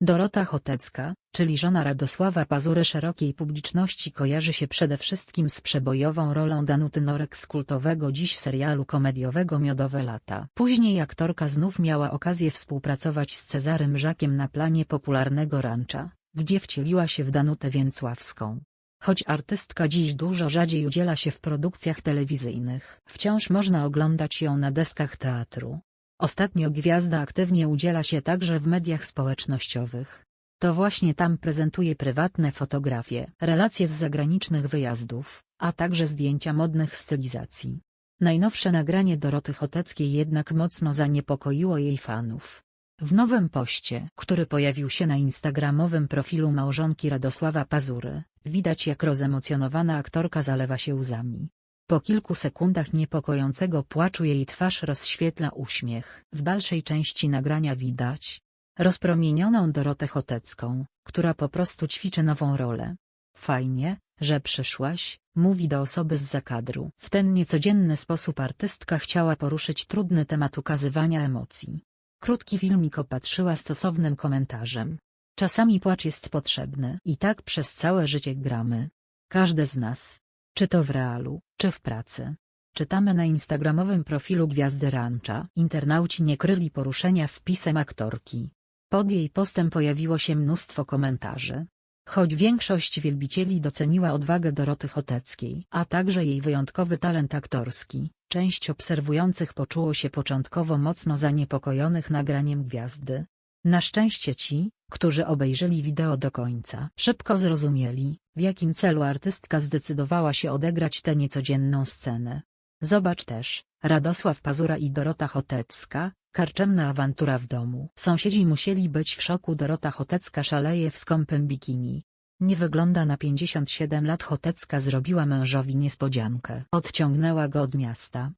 Dorota Chotecka, czyli żona Radosława Pazury szerokiej publiczności kojarzy się przede wszystkim z przebojową rolą Danuty Norek z kultowego dziś serialu komediowego Miodowe lata. Później aktorka znów miała okazję współpracować z Cezarym Żakiem na planie popularnego Rancha, gdzie wcieliła się w Danutę Więcławską. Choć artystka dziś dużo rzadziej udziela się w produkcjach telewizyjnych, wciąż można oglądać ją na deskach teatru. Ostatnio gwiazda aktywnie udziela się także w mediach społecznościowych. To właśnie tam prezentuje prywatne fotografie, relacje z zagranicznych wyjazdów, a także zdjęcia modnych stylizacji. Najnowsze nagranie Doroty Choteckiej jednak mocno zaniepokoiło jej fanów. W nowym poście, który pojawił się na instagramowym profilu małżonki Radosława Pazury, widać jak rozemocjonowana aktorka zalewa się łzami. Po kilku sekundach niepokojącego płaczu jej twarz rozświetla uśmiech. W dalszej części nagrania widać rozpromienioną Dorotę Chotecką, która po prostu ćwiczy nową rolę. Fajnie, że przyszłaś, mówi do osoby z zakadru. W ten niecodzienny sposób artystka chciała poruszyć trudny temat ukazywania emocji. Krótki filmik opatrzyła stosownym komentarzem. Czasami płacz jest potrzebny i tak przez całe życie gramy. Każde z nas, czy to w realu, czy w pracy. Czytamy na instagramowym profilu Gwiazdy Rancha. Internauci nie kryli poruszenia wpisem aktorki. Pod jej postem pojawiło się mnóstwo komentarzy. Choć większość wielbicieli doceniła odwagę Doroty Choteckiej, a także jej wyjątkowy talent aktorski, część obserwujących poczuło się początkowo mocno zaniepokojonych nagraniem gwiazdy. Na szczęście ci, którzy obejrzeli wideo do końca, szybko zrozumieli, w jakim celu artystka zdecydowała się odegrać tę niecodzienną scenę. Zobacz też, Radosław Pazura i Dorota Chotecka, karczemna awantura w domu. Sąsiedzi musieli być w szoku Dorota Chotecka szaleje w skąpym bikini. Nie wygląda na 57 lat Chotecka zrobiła mężowi niespodziankę. Odciągnęła go od miasta.